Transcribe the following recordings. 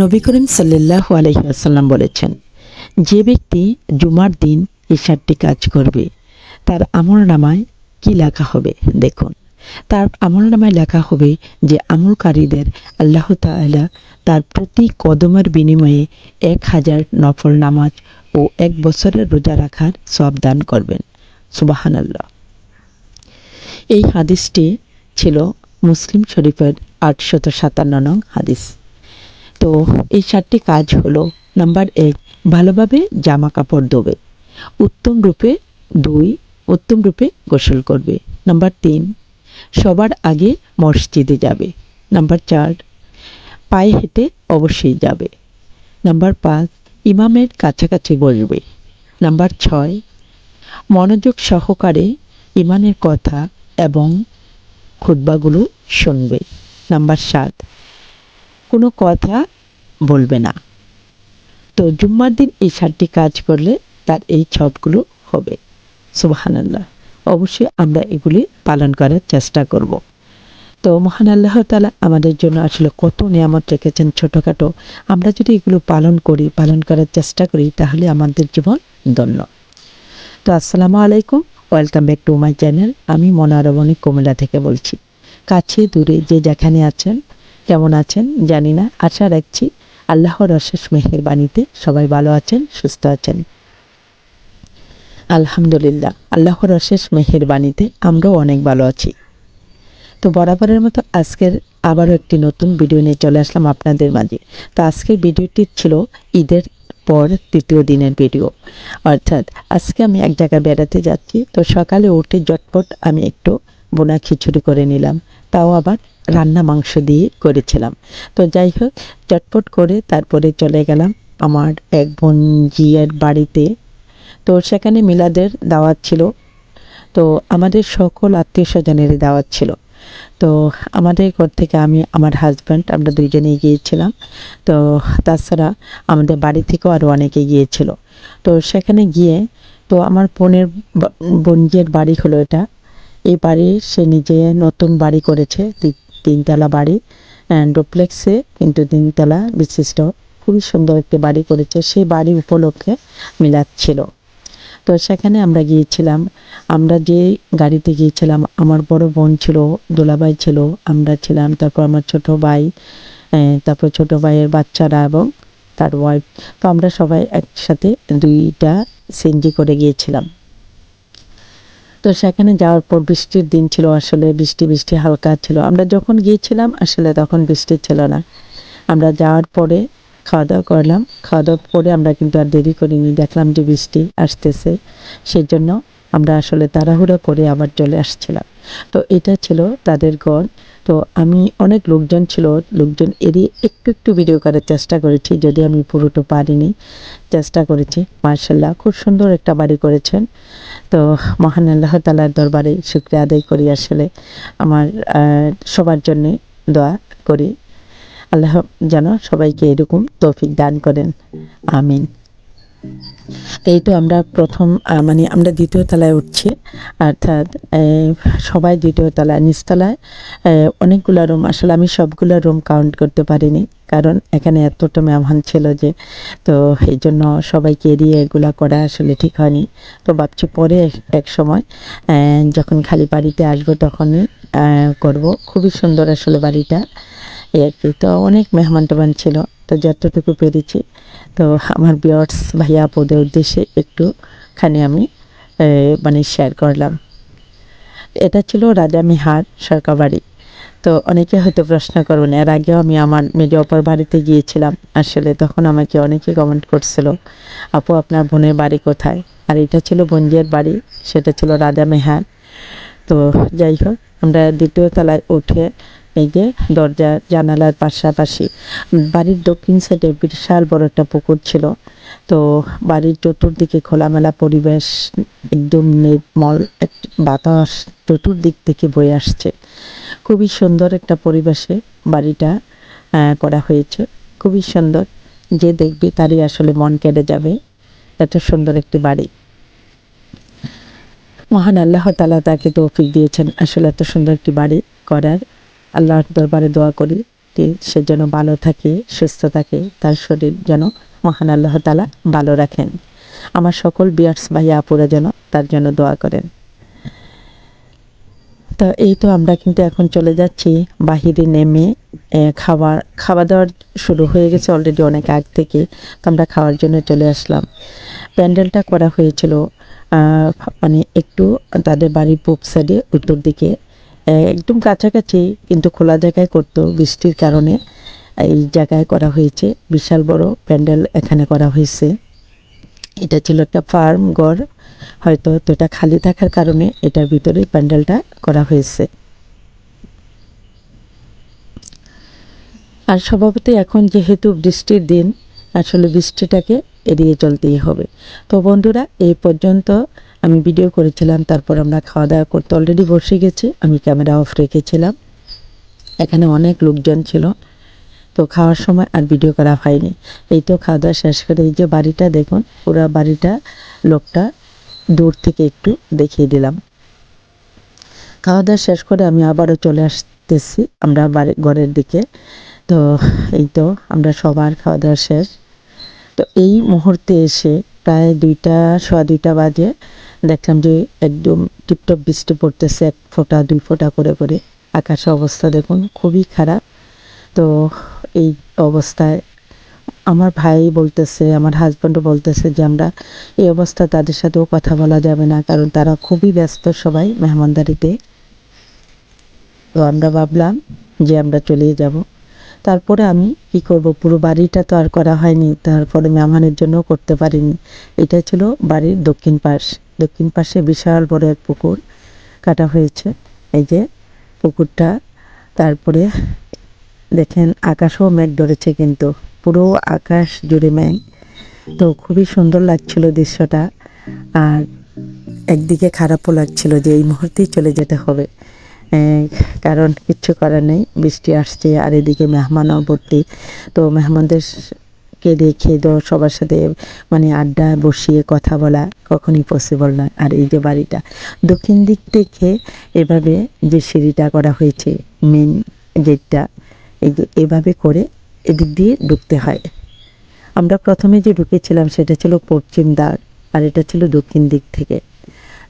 নবী করিম সাল্লাহ আলহিহাসাল্লাম বলেছেন, যে ব্যক্তি জুমার দিন এই সাতটি কাজ করবে, তার আমল নামায় কি লেখা হবে? দেখুন, তার আমল নামায় লেখা হবে যে আমলকারীদের আল্লাহ তাআলা তার প্রতি কদমের বিনিময়ে এক হাজার নফল নামাজ ও এক বছরের রোজা রাখার সব দান করবেন। সুবাহান আল্লাহ এই হাদিসটি ছিল মুসলিম শরীফের আটশত সাতান্ন নং হাদিস। তো এই চারটি কাজ হলো নাম্বার এক, ভালোভাবে জামা কাপড় ধোবে। উত্তম রূপে দুই উত্তম রূপে গোসল করবে। নাম্বার তিন, সবার আগে মসজিদে যাবে। নাম্বার চার, পায়ে হেঁটে অবশ্যই যাবে। নাম্বার পাঁচ, ইমামের কাছাকাছি বসবে। নাম্বার ছয়, মনোযোগ সহকারে ইমানের কথা এবং খুতবাগুলো শুনবে। নাম্বার সাত, কোনো কথা বলবে না। তো জুম্মার দিন এই সাতটি কাজ করলে তার এই ছবগুলো হবে। সুবাহানাল্লাহ। অবশ্যই আমরা এগুলি পালন করার চেষ্টা করব। তো মহান আল্লাহ তালা আমাদের জন্য আসলে কত নিয়ামত রেখেছেন ছোটোখাটো। আমরা যদি এগুলো পালন করি, পালন করার চেষ্টা করি, তাহলে আমাদের জীবন ধন্য। তো আসসালামু আলাইকুম, welcome back to my channel. আমি মনোরমণি কুমিল্লা থেকে বলছি। কাছে দূরে যে যেখানে আছেন, কেমন আছেন জানি না, আশা রাখছি আল্লাহর অশেষ মেহের বাণীতে সবাই ভালো আছেন, সুস্থ আছেন। আলহামদুলিল্লাহ, আল্লাহর অশেষ মেহের বাণীতে আমরাও অনেক ভালো আছি। তো বরাবরের মতো আজকের আবারও একটি নতুন ভিডিও নিয়ে চলে আসলাম আপনাদের মাঝে। তো আজকের ভিডিওটি ছিল ঈদের পর তৃতীয় দিনের ভিডিও। অর্থাৎ আজকে আমি এক জায়গায় বেড়াতে যাচ্ছি, তো সকালে উঠে জটপট আমি একটু বোনা খিচুড়ি করে নিলাম। তাও আবার রান্না মাংস দিয়ে করেছিলাম। তো যাই হোক, চটপট করে তারপরে চলে গেলাম আমার এক বোন জিয়ের বাড়িতে। তো সেখানে মিলাদের দাওয়াত ছিল। তো আমাদের সকল আত্মীয় স্বজনেরই দাওয়াত ছিল। তো আমাদের ঘর থেকে আমি, আমার হাজব্যান্ড আমরা দুইজনেই গিয়েছিলাম। তো তাছাড়া আমাদের বাড়ি থেকেও আরও অনেকে গিয়েছিল। তো সেখানে গিয়ে, তো আমার বোনের বোনজির বাড়ি হলো এটা। এই বাড়ি সে নিজে নতুন বাড়ি করেছে তিনতলা বাড়ি ডুপ্লেক্সে, কিন্তু তিনতলা বিশিষ্ট। খুবই সুন্দর একটি বাড়ি করেছে। সেই বাড়ি উপলক্ষে মিলাচ্ছিল। তো সেখানে আমরা গিয়েছিলাম। আমরা যে গাড়িতে গিয়েছিলাম, আমার বড় বোন ছিল, দোলাভাই ছিল, আমরা ছিলাম, তারপর আমার ছোট ভাই তারপর ছোট ভাইয়ের বাচ্চারা এবং তার ওয়াইফ তো আমরা সবাই একসাথে দুইটা সিএনজি করে গিয়েছিলাম। তো সেখানে যাওয়ার পর বৃষ্টির দিন ছিল, আসলে বৃষ্টি বৃষ্টি হালকা ছিল। আমরা যখন গিয়েছিলাম, আসলে তখন বৃষ্টি ছিল না। আমরা যাওয়ার পরে খাওয়া দাওয়া করলাম। খাওয়া দাওয়ার পরে আমরা কিন্তু আর দেরি করিনি, দেখলাম যে বৃষ্টি আসতেছে। সেই জন্য আমরা আসলে তাড়াহুড়ো করে আবার চলে আসছিলাম। তো এটা ছিল তাদের ঘর তো আমি অনেক লোকজন ছিল, লোকজন এড়িয়ে একটু একটু ভিডিও করার চেষ্টা করেছি যদি আমি পুরোটা পারিনি। চেষ্টা করেছি। মার্শাল্লাহ খুব সুন্দর একটা বাড়ি করেছেন। তো মহান আল্লাহ তালার দরবারে শুক্রিয়া আদায় করি আসলে আমার সবার জন্যে দোয়া করি। আল্লাহ যেন সবাইকে এরকম তৌফিক দান করেন। আমিন। এই তো আমরা প্রথম মানে আমরা দ্বিতীয় তলায় উঠছি। অর্থাৎ সবাই দ্বিতীয় তলায় নিচতলায় অনেকগুলো রুম আসলে আমি সবগুলো রুম কাউন্ট করতে পারিনি, কারণ এখানে এতটা মেহমান ছিল যে, তো এই জন্য সবাইকে এড়িয়ে এগুলা করা আসলে ঠিক হয়নি। তো ভাবছি পরে এক সময় যখন খালি বাড়িতে আসব তখন করব। খুবই সুন্দর আসলে বাড়িটা। তো অনেক মেহমান টেমান ছিল, তো যতটুকু পেরেছি। তো আমার বিয়ার্স ভাইয়া আপদের উদ্দেশ্যে একটুখানি আমি মানে শেয়ার করলাম। এটা ছিল রাজা মিহার সরকার বাড়ি। তো অনেকে হয়তো প্রশ্ন করবেন, এর আগেও আমি আমার মেজো অপার বাড়িতে গিয়েছিলাম। আসলে তখন আমাকে অনেকে কমেন্ট করছিল, আপু, আপনার বোনের বাড়ি কোথায়? আর এটা ছিল বঞ্জিয়ার বাড়ি, সেটা ছিল রাজা মেহার। তো যাই হোক, আমরা দ্বিতীয় তলায় উঠে এই যে দরজা, জানালার পাশাপাশি বাড়ির দক্ষিণ সাইডে বিশাল বড় একটা পুকুর ছিল। তো বাড়ির চতুর্দিকে খোলামেলা পরিবেশ, একদম নির্মল বাতাস চতুর্দিক থেকে বয়ে আসছে। খুবই সুন্দর একটা পরিবেশে বাড়িটা করা হয়েছে। খুবই সুন্দর। যে দেখবে তারই আসলে মন কেড়ে যাবে। এত সুন্দর একটি বাড়ি। মহান আল্লাহ তালা তাকে তৌফিক দিয়েছেন। আসলে এত সুন্দর একটি বাড়ি করার। আল্লাহর দরবারে দোয়া করি সে যেন ভালো থাকে, সুস্থ থাকে, তার শরীর যেন মহান আল্লাহ তালা ভালো রাখেন। আমার সকল বিয়ার্স ভাইয়া আপুরা যেন তার জন্য দোয়া করেন। তো এই তো আমরা কিন্তু এখন চলে যাচ্ছি। বাহিরে নেমে খাবার খাওয়া দাওয়ার শুরু হয়ে গেছে অলরেডি অনেক আগ থেকে। তো আমরা খাওয়ার জন্য চলে আসলাম। প্যান্ডেলটা করা হয়েছিল মানে একটু তাদের বাড়ির পূব সাইডে উত্তর দিকে। একদম কাছাকাছি, কিন্তু খোলা জায়গায় করতো বৃষ্টির কারণে। এই জায়গায় করা হয়েছে, বিশাল বড় প্যান্ডেল এখানে করা হয়েছে। এটা ছিল একটা ফার্ম ঘর, হয়তো তো এটা খালি থাকার কারণে এটার ভিতরে প্যান্ডেলটা করা হয়েছে। আর স্বভাবতই এখন যেহেতু বৃষ্টির দিন, আসলে বৃষ্টিটাকে এড়িয়ে চলতেই হবে। তো বন্ধুরা, এই পর্যন্ত আমি ভিডিও করেছিলাম, তারপর আমরা খাওয়া দাওয়া করতে অলরেডি বসে গেছি, আমি ক্যামেরা অফ রেখেছিলাম। এখানে অনেক লোকজন ছিল, তো খাওয়ার সময় আর ভিডিও করা হয়নি। এই তো খাওয়া দাওয়া শেষ করে এই যে বাড়িটা দেখুন, পুরো বাড়িটা, লোকটা দূর থেকে একটু দেখিয়ে দিলাম। খাওয়া দাওয়া শেষ করে আমি আবারও চলে আসতেছি, আমরা বাড়ি, ঘরের দিকে। তো এই তো আমরা সবার খাওয়া দাওয়া শেষ। তো এই মুহূর্তে এসে প্রায় দুইটা, সোয়া দুইটা বাজে। দেখলাম যে একদম টিপটপ বৃষ্টি পড়তেছে, এক ফোঁটা, দুই ফোঁটা করে করে। আকাশের অবস্থা দেখুন, খুবই খারাপ। তো এই অবস্থায় আমার ভাই বলতেছে, আমার হাজব্যান্ডও বলতেছে যে আমরা এই অবস্থা তাদের সাথেও কথা বলা যাবে না, কারণ তারা খুবই ব্যস্ত সবাই মেহমানদারিতে। তো আমরা ভাবলাম যে আমরা চলে যাব। তারপরে আমি কি করব? পুরো বাড়িটা তো আর করা হয়নি, তারপরে মেহমানের জন্য করতে পারিনি। এটা ছিল বাড়ির দক্ষিণ পাশ। দক্ষিণ পাশে বিশাল বড় এক পুকুর কাটা হয়েছে। এই যে পুকুরটা, তারপরে দেখেন আকাশও মেঘ ধরেছে কিন্তু, পুরো আকাশ জুড়ে মেঘ। তো খুবই সুন্দর লাগছিল দৃশ্যটা আর একদিকে খারাপও লাগছিল যে এই মুহূর্তেই চলে যেতে হবে। কারণ কিচ্ছু করার নেই, বৃষ্টি আসছে আর এদিকে মেহমানও ভর্তি তো মেহমানদেরকে রেখে তো সবার সাথে মানে আড্ডা বসিয়ে কথা বলা কখনই পসিবল নয়। আর এই যে বাড়িটা, দক্ষিণ দিক থেকে এভাবে যে সিঁড়িটা করা হয়েছে মেন গেটটা এই যে এভাবে করে এদিক দিয়ে ঢুকতে হয়। আমরা প্রথমে যে ঢুকেছিলাম সেটা ছিল পশ্চিম দ্বার, আর এটা ছিল দক্ষিণ দিক থেকে।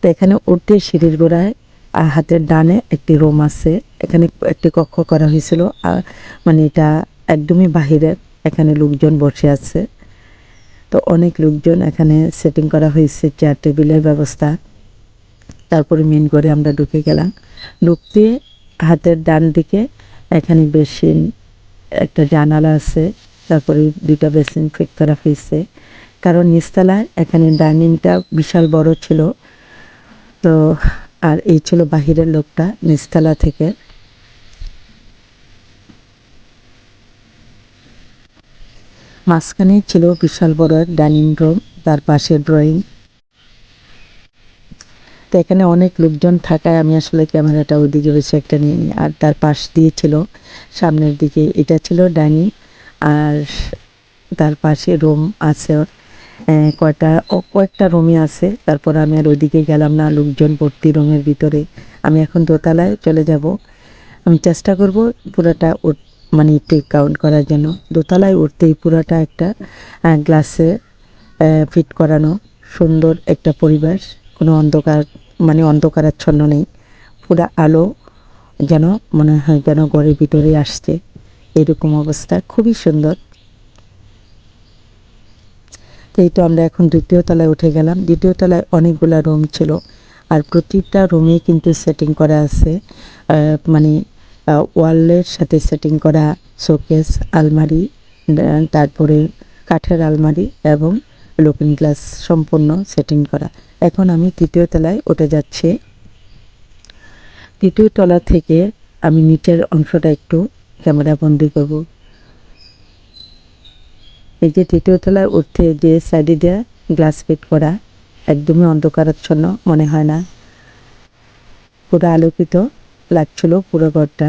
তো এখানে উঠতে সিঁড়ির গোড়ায় আর হাতের ডানে একটি রুম আছে। এখানে একটি কক্ষ করা হয়েছিল আর মানে এটা একদমই বাহিরের এখানে লোকজন বসে আছে। তো অনেক লোকজন এখানে সেটিং করা হয়েছে চেয়ার টেবিলের ব্যবস্থা। তারপরে মেন করে আমরা ঢুকে গেলাম। ঢুকতে হাতের ডান দিকে এখানে বেসিন, একটা জানালা আছে। তারপরে দুইটা বেসিন ফিট করা হয়েছে। কারণ নিচতলায় এখানে ডাইনিংটা বিশাল বড় ছিল। তো আর এই ছিল বাহিরের লোকটা নিচতলা থেকে। মাঝখানে ছিল বিশাল বড় এক ডাইনিং রুম, তার পাশে ড্রয়িং। তো এখানে অনেক লোকজন থাকায় আমি আসলে ক্যামেরাটা ওইদিকে বেশি একটা নিয়ে নিই। আর তার পাশ দিয়ে ছিল, সামনের দিকে এটা ছিল ডাইনিং, আর তার পাশে রুম আছে। কয়টা কয়েকটা রুমই আছে। তারপর আমি আর ওইদিকে গেলাম না, লোকজন ভর্তি রুমের ভিতরে। আমি এখন দোতলায় চলে যাব। আমি চেষ্টা করব পুরোটা মানে একটু কাউন্ট করার জন্য। দোতলায় উঠতেই পুরোটা একটা গ্লাসে ফিট করানো, সুন্দর একটা পরিবেশ। কোনো অন্ধকার মানে অন্ধকারাচ্ছন্ন নেই। পুরো আলো যেন মনে হয় যেন ঘরের ভিতরে আসছে। এরকম অবস্থা, খুবই সুন্দর। এই তো আমরা এখন দ্বিতীয় তলায় উঠে গেলাম। দ্বিতীয় তলায় অনেকগুলা রুম ছিল। আর প্রতিটা রুমে কিন্তু সেটিং করা আছে। মানে ওয়ালের সাথে সেটিং করা শোকেস আলমারি তারপরে কাঠের আলমারি এবং লুকিং গ্লাস সম্পূর্ণ সেটিং করা। এখন আমি তৃতীয় তলায় উঠে যাচ্ছি। তৃতীয় তলা থেকে আমি নিচের অংশটা একটু ক্যামেরা বন্দি করব। এই যে তৃতীয় তলায় উঠতে যে সাইডে দেওয়া গ্লাস ফিট করা, একদমই অন্ধকারাচ্ছন্ন মনে হয় না। পুরো আলোকিত। লাগছিল পুরো ঘরটা।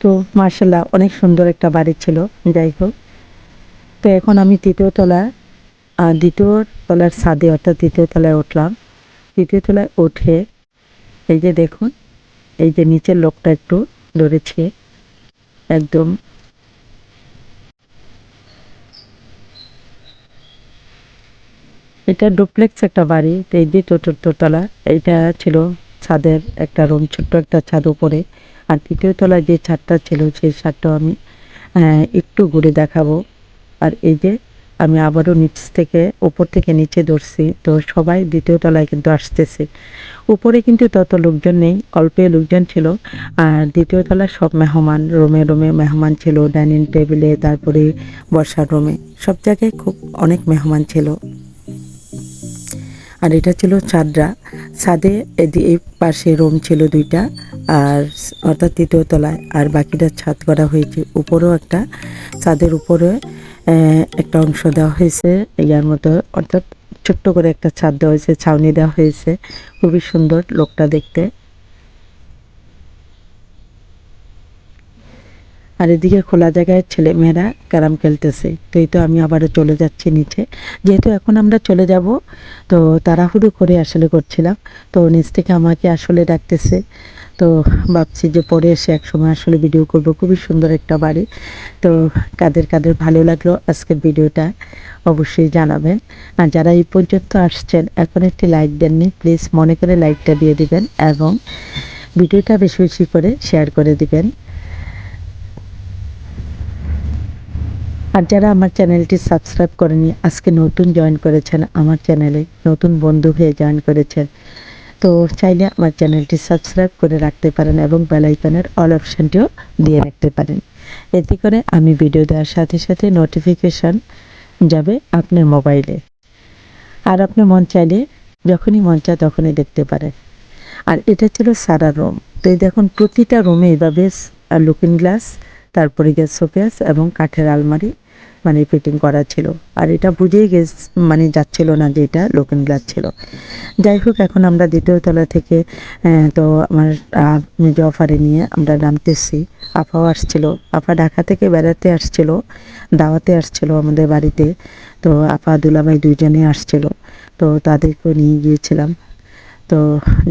তো মার্শাল্লাহ অনেক সুন্দর একটা বাড়ি ছিল, যাই হোক। তো এখন আমি তৃতীয় তলা দ্বিতীয় তলার ছাদে, অর্থাৎ দ্বিতীয় তলায় উঠলাম। তৃতীয় তলায় উঠে, এই যে দেখুন, এই যে নিচের লোকটা একটু ধরেছে, একদম এটা ডুপ্লেক্স একটা বাড়ি এই চতুর্থ তলা এইটা ছিল ছাদের একটা রুম ছোট্ট একটা ছাদ উপরে। আর তৃতীয় তলায় যে ছাদটা ছিল সেই ছাদটাও আমি একটু ঘুরে দেখাবো। আর এই যে আমি আবারও নিচ থেকে, উপর থেকে নিচে ধরছি তো সবাই দ্বিতীয় তলায় কিন্তু আসতেছে। উপরে কিন্তু তত লোকজন নেই, অল্পে লোকজন ছিল। আর দ্বিতীয় তলায় সব মেহমান, রুমে রুমে মেহমান ছিল, ডাইনিং টেবিলে, তারপরে বসার রুমে। সব জায়গায় খুব অনেক মেহমান ছিল। আর এটা ছিল ছাদরা। ছাদে এই পাশে রুম ছিল দুইটা আর অর্থাৎ তৃতীয় তলায়। আর বাকিটা ছাদ করা হয়েছে। উপরেও একটা ছাদের উপরে একটা অংশ দেওয়া হয়েছে। ইয়ার মতো, অর্থাৎ ছোট্ট করে একটা ছাদ দেওয়া হয়েছে, ছাউনি দেওয়া হয়েছে। খুবই সুন্দর লোকটা দেখতে। আর এদিকে খোলা জায়গায় ছেলে মেয়েরা ক্যারাম খেলতেছে। তো এই তো আমি আবারও চলে যাচ্ছি নিচে। যেহেতু এখন আমরা চলে যাব, তো তাড়াহুড়ো করে আসলে করছিলাম। তো নিচ থেকে আমাকে আসলে ডাকতেছে। তো ভাবছি যে পরে এসে এক সময় আসলে ভিডিও করব। খুবই সুন্দর একটা বাড়ি। তো কাদের কাদের ভালো লাগল আজকের ভিডিওটা অবশ্যই জানাবেন। আর যারা এই পর্যন্ত আসছেন, এখন একটি লাইক দেননি প্লিজ মনে করে লাইকটা দিয়ে দিবেন এবং ভিডিওটা বেশি বেশি করে শেয়ার করে দিবেন। আর যারা আমার চ্যানেলটি সাবস্ক্রাইব করেনি, আজকে নতুন জয়েন করেছেন, আমার চ্যানেলে নতুন বন্ধু হয়ে জয়েন করেছেন, তো চাইলে আমার চ্যানেলটি সাবস্ক্রাইব করে রাখতে পারেন এবং বেল আইকনের অল অপশানটিও দিয়ে রাখতে পারেন। এতে করে আমি ভিডিও দেওয়ার সাথে সাথে নোটিফিকেশন যাবে আপনার মোবাইলে আর আপনি মন চাইলে যখনই মন চায় তখনই দেখতে পারেন। আর এটা ছিল সারা রুম তো এই দেখুন, প্রতিটা রুমে এইভাবে লুকিং গ্লাস তারপরে গ্যাস শোকেস এবং কাঠের আলমারি মানে ফিটিং করা ছিল। আর এটা বুঝেই গেস মানে যাচ্ছিল না যে এটা লুকিং গ্লাস ছিল। যাই হোক, এখন আমরা দ্বিতীয় তলা থেকে তো আমার মেজ অফারে নিয়ে আমরা নামতেছি। আপাও আসছিল। আফা ঢাকা থেকে বেড়াতে আসছিল, দাওয়াতে আসছিল আমাদের বাড়িতে। তো আপা দুলাভাই দুইজনে আসছিল। তো তাদেরকে নিয়ে গিয়েছিলাম। তো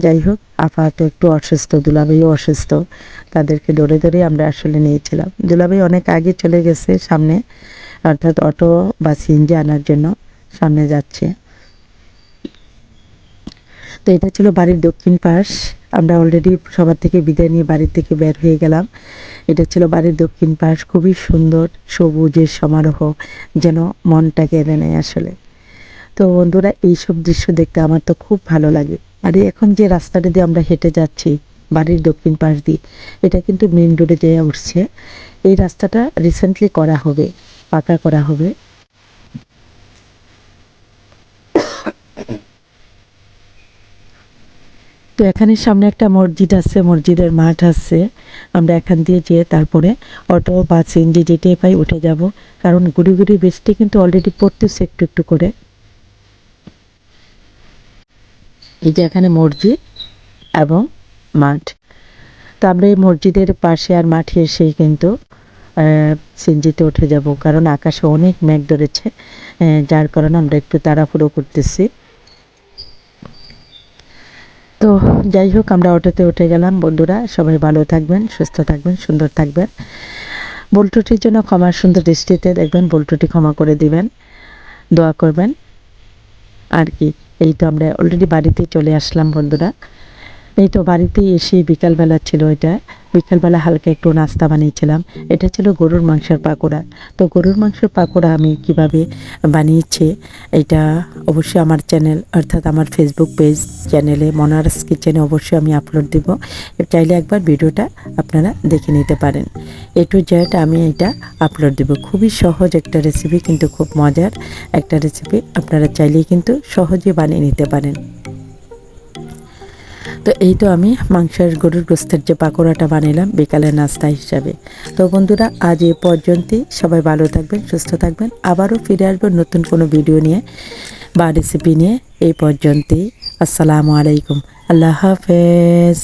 যাই হোক আপা তো একটু অসুস্থ, দুলাভাইও অসুস্থ। তাদেরকে ধরে ধরে আমরা আসলে নিয়েছিলাম। দুলাভাই অনেক আগে চলে গেছে সামনে। অর্থাৎ অটো বা সিএনজি আনার জন্য সামনে যাচ্ছে। তো এটা ছিল বাড়ির দক্ষিণ পাশ। আমরা অলরেডি সবার থেকে বিদায় নিয়ে বাড়ির থেকে বের হয়ে গেলাম। এটা ছিল বাড়ির দক্ষিণ পাশ। খুবই সুন্দর সবুজের সমারোহ, যেন মনটা কেড়ে নেয় আসলে। তো বন্ধুরা, এইসব দৃশ্য দেখতে আমার তো খুব ভালো লাগে। আর, এখন যে রাস্তাটা দিয়ে আমরা হেঁটে যাচ্ছি, বাড়ির দক্ষিণ পাশ দিয়ে, এটা কিন্তু মেন রোডে যেয়ে উঠছে। এই রাস্তাটা রিসেন্টলি করা হবে। পাকা করা হবে। তো এখানে সামনে একটা মসজিদ আছে, মসজিদের মাঠ আছে। আমরা এখান দিয়ে যেয়ে তারপরে অটো বা সিএনজি যেটাই পাই, উঠে যাব। কারণ গুড়ি গুড়ি বৃষ্টি কিন্তু অলরেডি পড়তেছে একটু একটু করে। এই যে এখানে মসজিদ এবং মাঠ। তো আমরা এই মসজিদের পাশে আর মাঠে এসেই কিন্তু সিনজিতে উঠে যাব, কারণ আকাশে অনেক মেঘ ধরেছে যার কারণে আমরা একটু তাড়াহুড়ো করতেছি। তো যাই হোক, আমরা অটোতে উঠে গেলাম, বন্ধুরা, সবাই ভালো থাকবেন, সুস্থ থাকবেন, সুন্দর থাকবেন। বল্টুটির জন্য ক্ষমা, সুন্দর দৃষ্টিতে দেখবেন, বল্টুটি ক্ষমা করে দিবেন, দোয়া করবেন। আর কি, এই তো আমরা অলরেডি বাড়িতে চলে আসলাম, বন্ধুরা। এই তো বাড়িতে এসে বিকালবেলা ছিল এটা। বিকালবেলা হালকা একটু নাস্তা বানিয়েছিলাম। এটা ছিল গরুর মাংসের পাকোড়া। তো গরুর মাংসের পাকোড়া আমি কীভাবে বানিয়েছি, এটা অবশ্যই আমার চ্যানেল, অর্থাৎ আমার ফেসবুক পেজ চ্যানেলে মনারস কিচেনে অবশ্যই আমি আপলোড দিব। চাইলে একবার ভিডিওটা আপনারা দেখে নিতে পারেন। এ টু জেড আমি এটা আপলোড দেব। খুবই সহজ একটা রেসিপি কিন্তু খুব মজার একটা রেসিপি আপনারা চাইলেই কিন্তু সহজে বানিয়ে নিতে পারেন। তো এই তো আমি মাংসের গরুর গোস্তের যে পাকোড়াটা বানালাম বিকালের নাস্তা হিসাবে। তো বন্ধুরা, আজ এ পর্যন্তই। সবাই ভালো থাকবেন, সুস্থ থাকবেন। আবারও ফিরে আসবেন নতুন কোনো ভিডিও নিয়ে বা রেসিপি নিয়ে। এই পর্যন্তই। আসসালামু আলাইকুম। আল্লাহ হাফেজ।